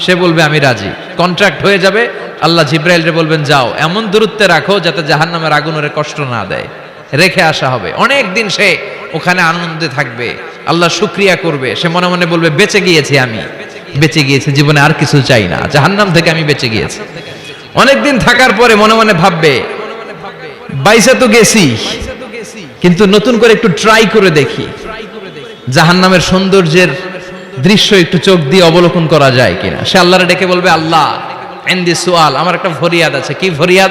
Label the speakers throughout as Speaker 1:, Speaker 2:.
Speaker 1: সে বলবে, আমি রাজি। কন্ট্রাক্ট হয়ে যাবে। আল্লাহ জিব্রাইল রে বলবেন, যাও, এমন দূরত্বে রাখো যাতে জাহান্নামের আগুন ওরে কষ্ট না দেয়। রেখে আসা হবে। অনেক দিন সে ওখানে আনন্দে থাকবে। আল্লাহ শুক্রিয়া করবে। সে মনে মনে বলবে, বেঁচে গিয়েছি আমি। বেঁচে গিয়েছি, জীবনে আর কিছু চাই না। জাহান্নাম থেকে আমি বেঁচে গিয়েছি। অনেকদিন থাকার পরে মনে মনে ভাববে, বাইসে তো গেছি, কিন্তু নতুন করে একটু ট্রাই করে দেখি। জাহান্নামের সৌন্দর্যের দৃশ্য একটু চোখ দিয়ে অবলোকন করা যায় কিনা? সে আল্লাহরে ডেকে বলবে, আল্লাহ, এন্দি সোয়াল, আমার একটা ফরিয়াদ আছে। কি ফরিয়াদ?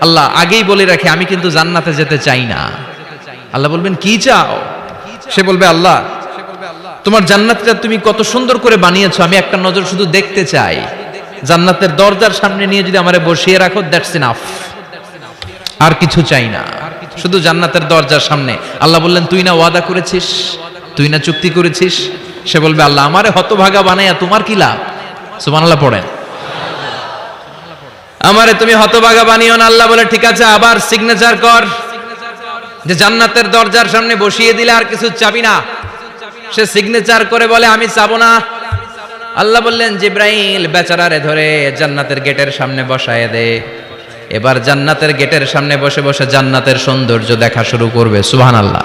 Speaker 1: আল্লাহ, আগেই বলে রাখি, আমি কিন্তু জান্নাতে যেতে চাই না। আল্লাহ বলবেন, কি চাও? সে বলবে, আল্লাহ, তোমার জান্নাতটা তুমি কত সুন্দর করে বানিয়েছো, আমি একটা নজর শুধু দেখতে চাই। জান্নাতের দরজার সামনে নিয়ে যদি আমারে বসিয়ে রাখো, দ্যাটস ইনাফ। আর কিছু চাই না। শুধু জান্নাতের দরজার সামনে। আল্লাহ বললেন, তুই না ওয়াদা করেছিস? তুই না চুক্তি করেছিস? সে বলবে, আল্লাহ, আমারে হতভাগা বানাইয়া তোমার কি লাভ? সুবহানাল্লাহ পড়েন আমারে তুমি হতভাগা বানিও না, আল্লাহ বলে, ঠিক আছে, আবার সিগনেচার কর। যে জান্নাতের দরজার সামনে বসিয়ে দিলে আর কিছু চাবি না। সে সিগনেচার করে বলে, আমি চাবো না। আল্লাহ বললেন, জিব্রাইল, বেচারারে ধরে জান্নাতের গেটের সামনে বসায় দে। এবার জান্নাতের গেটের সামনে বসে বসে জান্নাতের সৌন্দর্য দেখা শুরু করবে, সুবহানাল্লাহ।